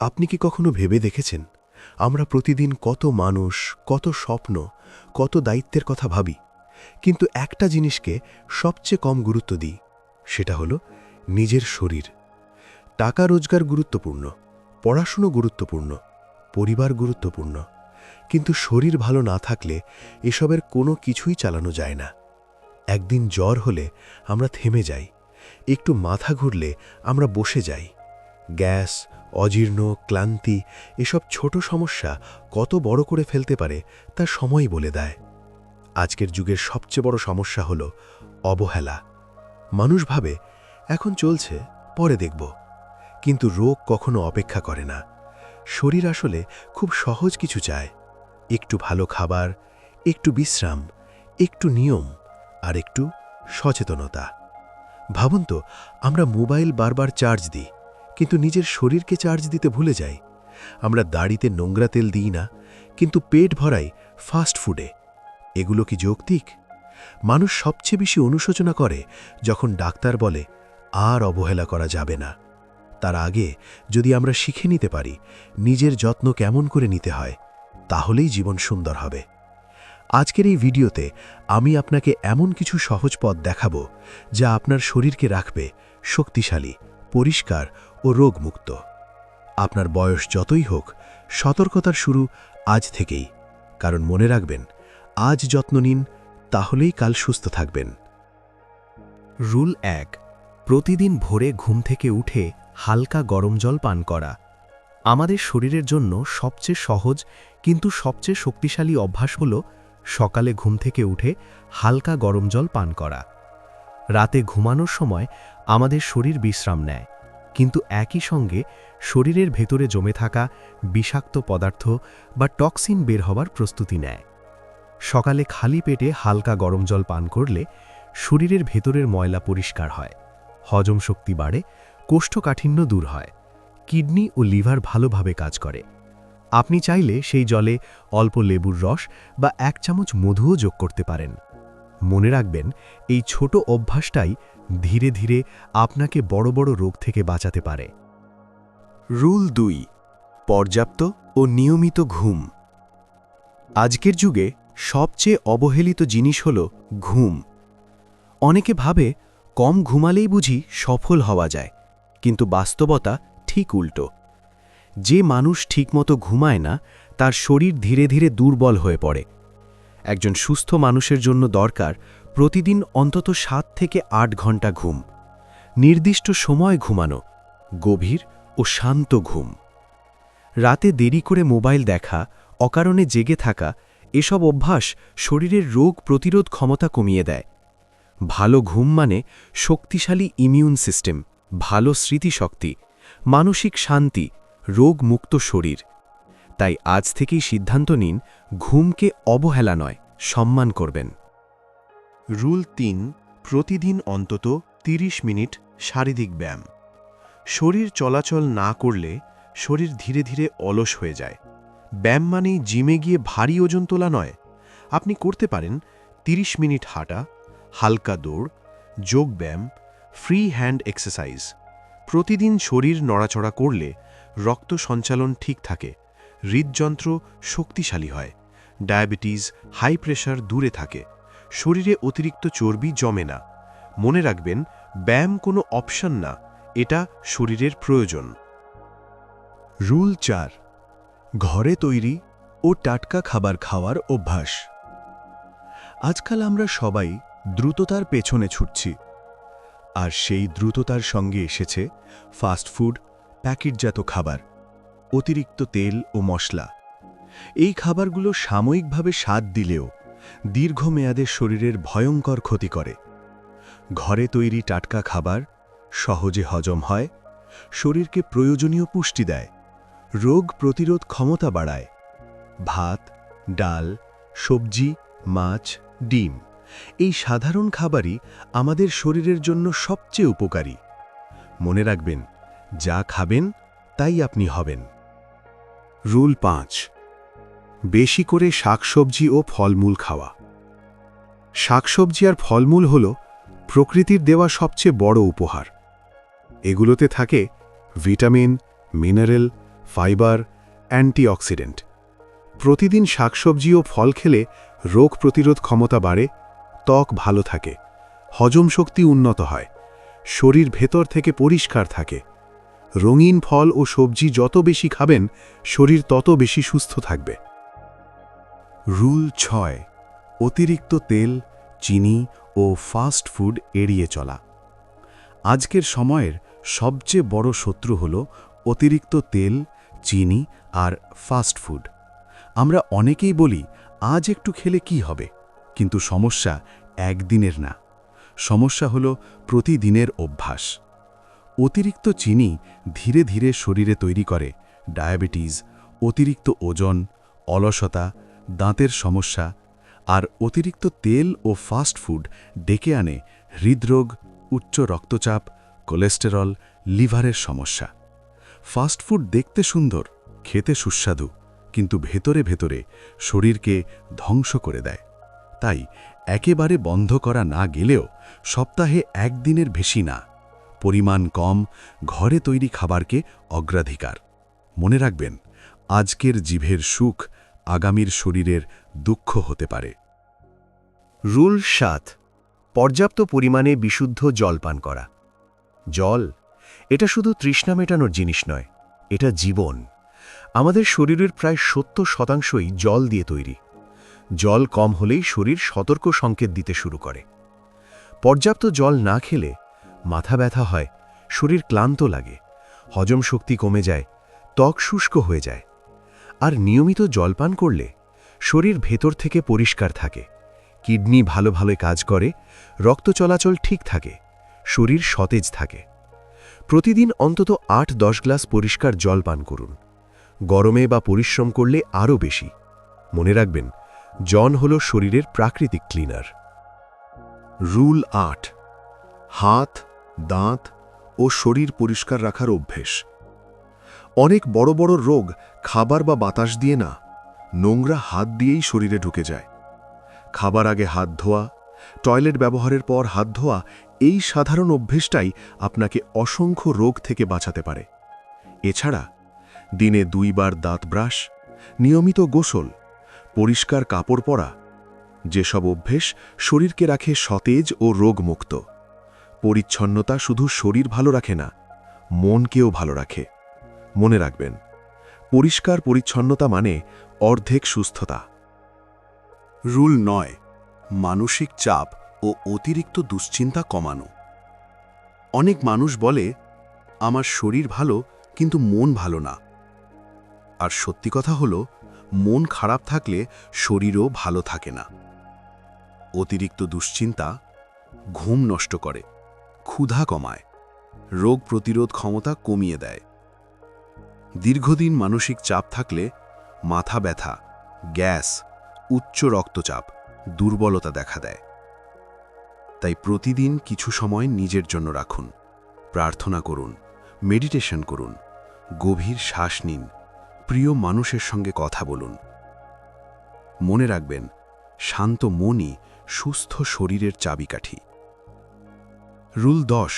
আপনি কি কখনো ভেবে দেখেছেন? আমরা প্রতিদিন কত মানুষ, কত স্বপ্ন, কত দায়িত্বের কথা ভাবি। কিন্তু একটা জিনিসকে সবচেয়ে কম গুরুত্ব দিই, সেটা হলো নিজের শরীর। টাকা রোজগার গুরুত্বপূর্ণ, পড়াশুনো গুরুত্বপূর্ণ, পরিবার গুরুত্বপূর্ণ। কিন্তু শরীর ভালো না থাকলে এসবের কোনো কিছুই চালানো যায় না। একদিন জ্বর হলে আমরা থেমে যাই, একটু মাথা ঘুরলে আমরা বসে যাই। গ্যাস অজীর্ণ, ক্লান্তি, এসব ছোট সমস্যা কত বড় করে ফেলতে পারে তা সময় বলে দেয়। আজকের যুগের সবচেয়ে বড় সমস্যা হল অবহেলা। মানুষ ভাবে, এখন চলছে, পরে দেখব। কিন্তু রোগ কখনো অপেক্ষা করে না। শরীর আসলে খুব সহজ কিছু চায়। একটু ভালো খাবার, একটু বিশ্রাম, একটু নিয়ম, আর একটু সচেতনতা। ভাবুন তো, আমরা মোবাইল বারবার চার্জ দিই। কিন্তু নিজের শরীরকে চার্জ দিতে ভুলে যাই। আমরা দাড়িতে নোংরা তেল দিই না, কিন্তু পেট ভরাই ফাস্ট ফুডে। এগুলো কি যৌক্তিক? মানুষ সবচেয়ে বেশি অনুশোচনা করে যখন ডাক্তার বলে, আর অবহেলা করা যাবে না। তার আগে যদি আমরা শিখে নিতে পারি, নিজের যত্ন কেমন করে নিতে হয়, তাহলেই জীবন সুন্দর হবে। আজকের এই ভিডিওতে আমি আপনাকে এমন কিছু সহজ পথ দেখাব যা আপনার শরীরকে রাখবে শক্তিশালী, পরিষ্কার ও রোগমুক্ত। আপনার বয়স যতই হোক, সতর্কতার শুরু আজ থেকেই। কারণ মনে রাখবেন, আজ যত্ন নিন, তাহলেই কাল সুস্থ থাকবেন। রুল এক, প্রতিদিন ভোরে ঘুম থেকে উঠে হালকা গরম জল পান করা। আমাদের শরীরের জন্য সবচেয়ে সহজ কিন্তু সবচেয়ে শক্তিশালী অভ্যাস হল সকালে ঘুম থেকে উঠে হালকা গরম জল পান করা। রাতে ঘুমানোর সময় আমাদের শরীর বিশ্রাম নেয়। কিন্তু একই সঙ্গে শরীরের ভেতরে জমে থাকা বিষাক্ত পদার্থ বা টক্সিন বের হবার প্রস্তুতি নেয়। সকালে খালি পেটে হালকা গরম জল পান করলে শরীরের ভেতরের ময়লা পরিষ্কার হয়, হজম শক্তি বাড়ে, কোষ্ঠকাঠিন্য দূর হয়, কিডনি ও লিভার ভালোভাবে কাজ করে। আপনি চাইলে সেই জলে অল্প লেবুর রস বা এক চামচ মধুও যোগ করতে পারেন। মনে রাখবেন, এই ছোট অভ্যাসটাই ধীরে ধীরে আপনাকে বড় বড় রোগ থেকে বাঁচাতে পারে। রুল দুই, পর্যাপ্ত ও নিয়মিত ঘুম। আজকের যুগে সবচেয়ে অবহেলিত জিনিস হল ঘুম। অনেকে ভাবে, কম ঘুমালেই বুঝি সফল হওয়া যায়, কিন্তু বাস্তবতা ঠিক উল্টো। যে মানুষ ঠিকমতো ঘুমায় না, তার শরীর ধীরে ধীরে দুর্বল হয়ে পড়ে। একজন সুস্থ মানুষের জন্য দরকার প্রতিদিন অন্তত সাত থেকে আট ঘণ্টা ঘুম। নির্দিষ্ট সময় ঘুমানো, গভীর ও শান্ত ঘুম। রাতে দেরি করে মোবাইল দেখা, অকারণে জেগে থাকা, এসব অভ্যাস শরীরের রোগ প্রতিরোধ ক্ষমতা কমিয়ে দেয়। ভালো ঘুম মানে শক্তিশালী ইমিউন সিস্টেম ভালো স্মৃতিশক্তি, মানসিক শান্তি, রোগমুক্ত শরীর। তাই আজ থেকেই সিদ্ধান্ত নিন, ঘুমকে অবহেলা নয়, সম্মান করবেন। রুল তিন, প্রতিদিন অন্তত ৩০ মিনিট শারীরিক ব্যায়াম। শরীর চলাচল না করলে শরীর ধীরে ধীরে অলস হয়ে যায়। ব্যায়াম মানেই জিমে গিয়ে ভারী ওজন তোলা নয়। আপনি করতে পারেন ৩০ মিনিট হাঁটা, হালকা দৌড়, যোগ ব্যায়াম, ফ্রি হ্যান্ড এক্সারসাইজ। প্রতিদিন শরীর নড়াচড়া করলে রক্ত সঞ্চালন ঠিক থাকে হৃদযন্ত্র শক্তিশালী হয়। ডায়াবেটিস, হাই প্রেশার দূরে থাকে। শরীরে অতিরিক্ত চর্বি জমে না। মনে রাখবেন, ব্যায়াম কোনো অপশন না, এটা শরীরের প্রয়োজন। রুল চার, ঘরে তৈরি ও টাটকা খাবার খাওয়ার অভ্যাস। আজকাল আমরা সবাই দ্রুততার পেছনে ছুটছি। আর সেই দ্রুততার সঙ্গে এসেছে ফাস্টফুড প্যাকেটজাত খাবার। অতিরিক্ত তেল ও মশলা। এই খাবারগুলো সাময়িকভাবে স্বাদ দিলেও দীর্ঘমেয়াদে শরীরের ভয়ঙ্কর ক্ষতি করে। ঘরে তৈরি টাটকা খাবার সহজে হজম হয়, শরীরকে প্রয়োজনীয় পুষ্টি দেয়, রোগ প্রতিরোধ ক্ষমতা বাড়ায়। ভাত, ডাল, সবজি, মাছ, ডিম এই সাধারণ খাবারই আমাদের শরীরের জন্য সবচেয়ে উপকারী। মনে রাখবেন, যা খাবেন, তাই আপনি হবেন। রুল পাঁচ। বেশি করে শাকসবজি ও ফলমূল খাওয়া। শাকসবজি আর ফলমূল হল প্রকৃতির দেওয়া সবচেয়ে বড় উপহার। এগুলোতে থাকে ভিটামিন, মিনারেল, ফাইবার, অ্যান্টিঅক্সিডেন্ট। প্রতিদিন শাকসবজি ও ফল খেলে রোগ প্রতিরোধ ক্ষমতা বাড়ে, ত্বক ভালো থাকে, হজম শক্তি উন্নত হয়, শরীর ভেতর থেকে পরিষ্কার থাকে রঙিন ফল ও সবজি যত বেশি খাবেন, শরীর তত বেশি সুস্থ থাকবে। রুল ছয়, অতিরিক্ত তেল, চিনি ও ফাস্ট ফুড এড়িয়ে চলা। আজকের সময়ের সবচেয়ে বড় শত্রু হল অতিরিক্ত তেল, চিনি আর ফাস্ট ফুড। আমরা অনেকেই বলি, আজ একটু খেলে কি হবে? কিন্তু সমস্যা একদিনের না। সমস্যা হল প্রতিদিনের অভ্যাস। অতিরিক্ত চিনি ধীরে ধীরে শরীরে তৈরি করে, ডায়াবেটিস, অতিরিক্ত ওজন, অলসতা, দাঁতের সমস্যা, আর অতিরিক্ত তেল ও ফাস্ট ফুড ডেকে আনে হৃদরোগ, উচ্চ রক্তচাপ, কোলেস্টেরল, লিভারের সমস্যা। ফাস্ট ফুড দেখতে সুন্দর, খেতে সুস্বাদু, কিন্তু ভেতরে ভেতরে শরীরকে ধ্বংস করে দেয়। তাই একেবারে বন্ধ করা না গেলেও সপ্তাহে একদিনের বেশি না। পরিমাণ কম, ঘরে তৈরি খাবারকে অগ্রাধিকার। মনে রাখবেন, আজকের জিভের সুখ আগামীর শরীরের দুঃখ হতে পারে। রুল সাত, পর্যাপ্ত পরিমাণে বিশুদ্ধ জল পান করা। জল, এটা শুধু তৃষ্ণা মেটানোর জিনিস নয়, এটা জীবন। আমাদের শরীরের প্রায় সত্তর শতাংশই জল দিয়ে তৈরি। জল কম হলেই শরীর সতর্ক সংকেত দিতে শুরু করে। পর্যাপ্ত জল না খেলে মাথা ব্যথা হয়, শরীর ক্লান্ত লাগে, হজম শক্তি কমে যায়, ত্বক শুষ্ক হয়ে যায়। আর নিয়মিত জলপান করলে শরীর ভেতর থেকে পরিষ্কার থাকে, কিডনি ভালো ভালো কাজ করে, রক্ত চলাচল ঠিক থাকে, শরীর সতেজ থাকে। প্রতিদিন অন্তত আট দশ গ্লাস পরিষ্কার জল পান করুন, গরমে বা পরিশ্রম করলে আরও বেশি। মনে রাখবেন, জন হল শরীরের প্রাকৃতিক ক্লিনার। রুল আট, হাত দাঁত ও শরীর পরিষ্কার রাখার অভ্যেস। অনেক বড় বড় রোগ খাবার বা বাতাস দিয়ে না, নোংরা হাত দিয়েই শরীরে ঢুকে যায়। খাবার আগে হাত ধোয়া, টয়লেট ব্যবহারের পর হাত ধোয়া, এই সাধারণ অভ্যেসটাই আপনাকে অসংখ্য রোগ থেকে বাঁচাতে পারে। এছাড়া, দিনে দুইবার দাঁত ব্রাশ, নিয়মিত গোসল, পরিষ্কার কাপড় পরা, যেসব অভ্যেস শরীরকে রাখে সতেজ ও রোগমুক্ত। পরিচ্ছন্নতা শুধু শরীর ভালো রাখে না, মনকেও ভালো রাখে। মনে রাখবেন, পরিষ্কার পরিচ্ছন্নতা মানে অর্ধেক সুস্থতা। রুল নয়, মানসিক চাপ ও অতিরিক্ত দুশ্চিন্তা কমানো। অনেক মানুষ বলে, আমার শরীর ভালো, কিন্তু মন ভালো না। আর সত্যি কথা হলো, মন খারাপ থাকলে শরীরও ভালো থাকে না। অতিরিক্ত দুশ্চিন্তা ঘুম নষ্ট করে। ক্ষুধা কমায়, রোগ প্রতিরোধ ক্ষমতা কমিয়ে দেয়। দীর্ঘদিন মানসিক চাপ থাকলে মাথা ব্যথা, গ্যাস, উচ্চ রক্তচাপ, দুর্বলতা দেখা দেয়। তাই প্রতিদিন কিছু সময় নিজের জন্য রাখুন, প্রার্থনা করুন, মেডিটেশন করুন, গভীর শ্বাস নিন, প্রিয় মানুষের সঙ্গে কথা বলুন। মনে রাখবেন, শান্ত মনই সুস্থ শরীরের চাবিকাঠি। রুল দশ,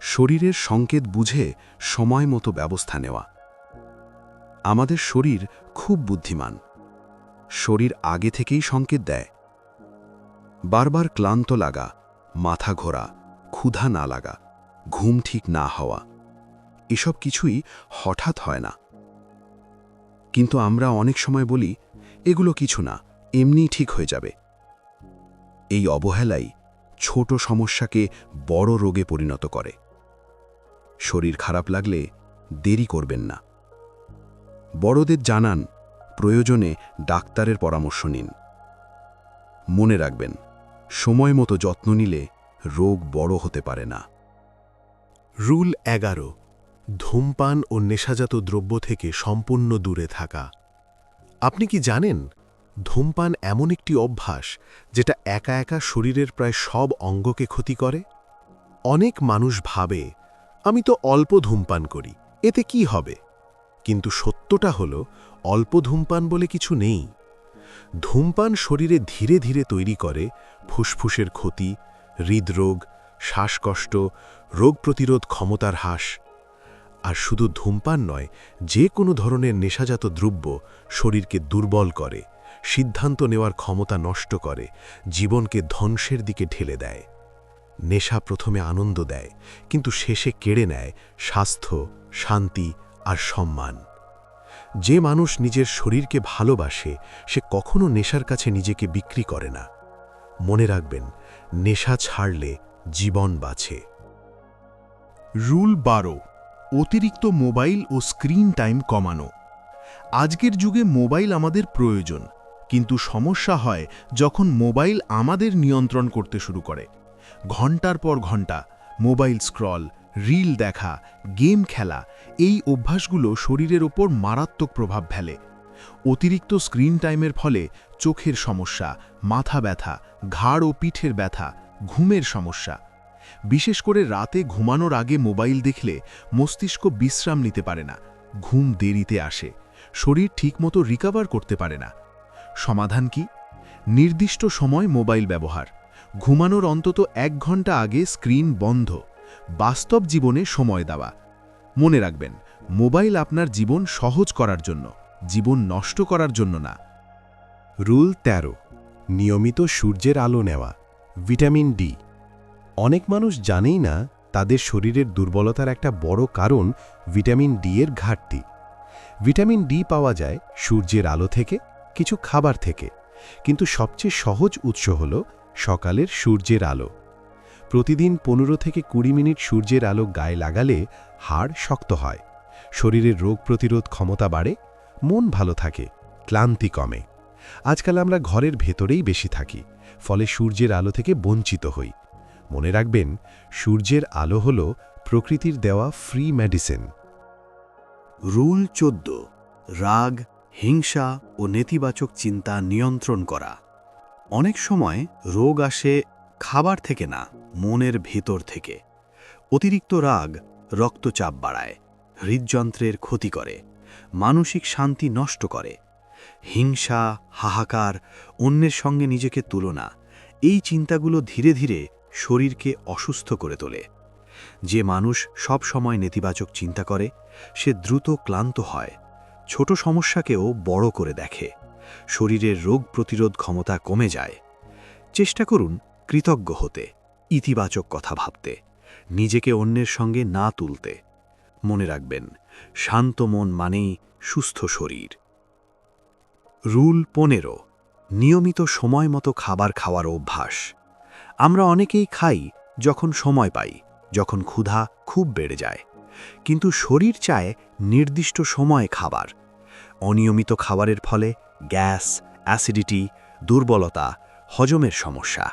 শরীরের সংকেত বুঝে সময় মতো ব্যবস্থা নেওয়া। আমাদের শরীর খুব বুদ্ধিমান। শরীর আগে থেকেই সংকেত দেয়। বারবার ক্লান্ত লাগা, মাথা ঘোরা, ক্ষুধা না লাগা, ঘুম ঠিক না হওয়া, এসব কিছুই হঠাৎ হয় না। কিন্তু আমরা অনেক সময় বলি, এগুলো কিছু না এমনি ঠিক হয়ে যাবে। এই অবহেলাই ছোট সমস্যাকে বড় রোগে পরিণত করে। শরীর খারাপ লাগলে দেরি করবেন না। বড়দের জানান, প্রয়োজনে ডাক্তারের পরামর্শ নিন। মনে রাখবেন, সময় মতো যত্ন নিলে রোগ বড় হতে পারে না। রুল এগারো, ধূমপান ও নেশাজাত দ্রব্য থেকে সম্পূর্ণ দূরে থাকা। আপনি কি জানেন ধূমপান এমন একটি অভ্যাস যেটা একা একা শরীরের প্রায় সব অঙ্গকে ক্ষতি করে? অনেক মানুষ ভাবে, আমি তো অল্প ধূমপান করি, এতে কি হবে? কিন্তু সত্যটা হল, অল্প ধূমপান বলে কিছু নেই। ধূমপান শরীরে ধীরে ধীরে তৈরি করে ফুসফুসের ক্ষতি, হৃদরোগ, শ্বাসকষ্ট, রোগ প্রতিরোধ ক্ষমতার হ্রাস। আর শুধু ধূমপান নয়, যে কোনো ধরনের নেশাজাত দ্রব্য শরীরকে দুর্বল করে। সিদ্ধান্ত নেওয়ার ক্ষমতা নষ্ট করে, জীবনকে ধ্বংসের দিকে ঢেলে দেয়। নেশা প্রথমে আনন্দ দেয়, কিন্তু শেষে কেড়ে নেয় স্বাস্থ্য, শান্তি আর সম্মান। যে মানুষ নিজের শরীরকে ভালোবাসে, সে কখনো নেশার কাছে নিজেকে বিক্রি করে না। মনে রাখবেন, নেশা ছাড়লে জীবন বাঁচে। রুল বারো, অতিরিক্ত মোবাইল ও স্ক্রিন টাইম কমানো। আজকের যুগে মোবাইল আমাদের প্রয়োজন। কিন্তু সমস্যা হয় যখন মোবাইল আমাদের নিয়ন্ত্রণ করতে শুরু করে। ঘণ্টার পর ঘণ্টা, মোবাইল স্ক্রল, রিল দেখা, গেম খেলা, এই অভ্যাসগুলো শরীরের ওপর মারাত্মক প্রভাব ফেলে। অতিরিক্ত স্ক্রিন টাইমের ফলে চোখের সমস্যা, মাথা ব্যথা, ঘাড় ও পিঠের ব্যথা, ঘুমের সমস্যা। বিশেষ করে রাতে ঘুমানোর আগে মোবাইল দেখলে মস্তিষ্ক বিশ্রাম নিতে পারে না, ঘুম দেরিতে আসে, শরীর ঠিকমতো রিকভার করতে পারে না। সমাধান কি? নির্দিষ্ট সময় মোবাইল ব্যবহার। ঘুমানোর অন্তত এক ঘণ্টা আগে স্ক্রিন বন্ধ। বাস্তব জীবনে সময় দেওয়া। মনে রাখবেন, মোবাইল আপনার জীবন সহজ করার জন্য, জীবন নষ্ট করার জন্য না। রুল ১৩ নিয়মিত সূর্যের আলো নেওয়া, ভিটামিন ডি। অনেক মানুষ জানেই না, তাদের শরীরের দুর্বলতার একটা বড় কারণ ভিটামিন ডি এর ঘাটতি। ভিটামিন ডি পাওয়া যায় সূর্যের আলো থেকে কিছু খাবার থেকে। কিন্তু সবচেয়ে সহজ উৎস হল সকালের সূর্যের আলো। প্রতিদিন পনেরো থেকে কুড়ি মিনিট সূর্যের আলো গায়ে লাগালে হাড় শক্ত হয়। শরীরের রোগ প্রতিরোধ ক্ষমতা বাড়ে, মন ভালো থাকে, ক্লান্তি কমে। আজকাল আমরা ঘরের ভেতরেই বেশি থাকি, ফলে সূর্যের আলো থেকে বঞ্চিত হই। মনে রাখবেন, সূর্যের আলো হল প্রকৃতির দেওয়া ফ্রি মেডিসিন রুল চোদ্দ, রাগ হিংসা ও নেতিবাচক চিন্তা নিয়ন্ত্রণ করা। অনেক সময় রোগ আসে খাবার থেকে না, মনের ভেতর থেকে। অতিরিক্ত রাগ রক্তচাপ বাড়ায়, হৃদযন্ত্রের ক্ষতি করে, মানসিক শান্তি নষ্ট করে। হিংসা, হাহাকার, অন্যের সঙ্গে নিজেকে তুলনা, এই চিন্তাগুলো ধীরে ধীরে শরীরকে অসুস্থ করে তোলে। যে মানুষ সব সময় নেতিবাচক চিন্তা করে, সে দ্রুত ক্লান্ত হয়। ছোট সমস্যাকেও বড় করে দেখে। শরীরের রোগ প্রতিরোধ ক্ষমতা কমে যায়। চেষ্টা করুন কৃতজ্ঞ হতে, ইতিবাচক কথা ভাবতে, নিজেকে অন্যের সঙ্গে না তুলতে। মনে রাখবেন, শান্ত মন মানেই সুস্থ শরীর। রুল পনেরো, নিয়মিত সময় মতো খাবার খাওয়ার অভ্যাস। আমরা অনেকেই খাই যখন সময় পাই, যখন ক্ষুধা খুব বেড়ে যায়। কিন্তু শরীর চায় নির্দিষ্ট সময়ে খাবার। অনিয়মিত খাবারের ফলে গ্যাস, অ্যাসিডিটি, দুর্বলতা, হজমের সমস্যা।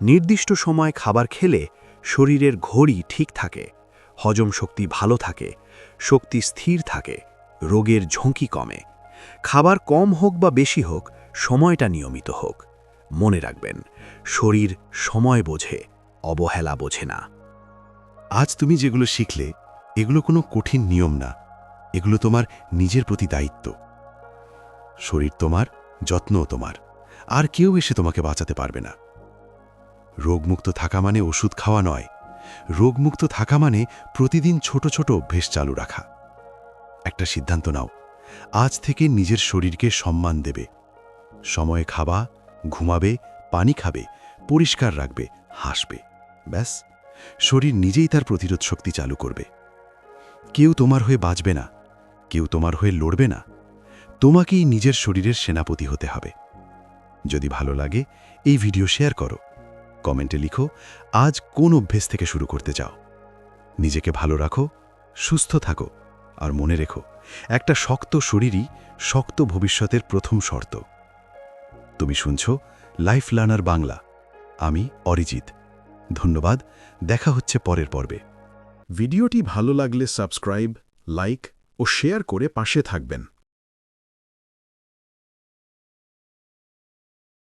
নির্দিষ্ট সময় খাবার খেলে শরীরের ঘড়ি ঠিক থাকে, হজম শক্তি ভালো থাকে, শক্তি স্থির থাকে, রোগের ঝুঁকি কমে। খাবার কম হোক বা বেশি হোক, সময়টা নিয়মিত হোক। মনে রাখবেন, শরীর সময় বোঝে, অবহেলা বোঝে না। আজ তুমি যেগুলো শিখলে এগুলো কোনো কঠিন নিয়ম না। এগুলো তোমার নিজের প্রতি দায়িত্ব। শরীর তোমার, যত্নও তোমার। আর কেউ এসে তোমাকে বাঁচাতে পারবে না। রোগমুক্ত থাকা মানে ওষুধ খাওয়া নয়। রোগমুক্ত থাকা মানে প্রতিদিন ছোট ছোট অভ্যেস চালু রাখা। একটা সিদ্ধান্ত নাও। আজ থেকে নিজের শরীরকে সম্মান দেবে। সময়ে খাবা, ঘুমাবে, পানি খাবে, পরিষ্কার রাখবে, হাসবে। ব্যাস। শরীর নিজেই তার প্রতিরোধ শক্তি চালু করবে। কেউ তোমার হয়ে বাঁচবে না, কেউ তোমার হয়ে লড়বে না। তোমাকেই নিজের শরীরের সেনাপতি হতে হবে। যদি ভালো লাগে, এই ভিডিও শেয়ার করো। কমেন্টে লিখো, আজ কোন অভ্যেস থেকে শুরু করতে চাও? নিজেকে ভালো রাখো, সুস্থ থাকো, আর মনে রেখো, একটা শক্ত শরীরই শক্ত ভবিষ্যতের প্রথম শর্ত। তুমি শুনছ লাইফ লার্নার বাংলা আমি অরিজিৎ। ধন্যবাদ, দেখা হচ্ছে পরের পর্বে। ভিডিওটি ভালো লাগলে সাবস্ক্রাইব লাইক ও শেয়ার করে পাশে থাকবেন।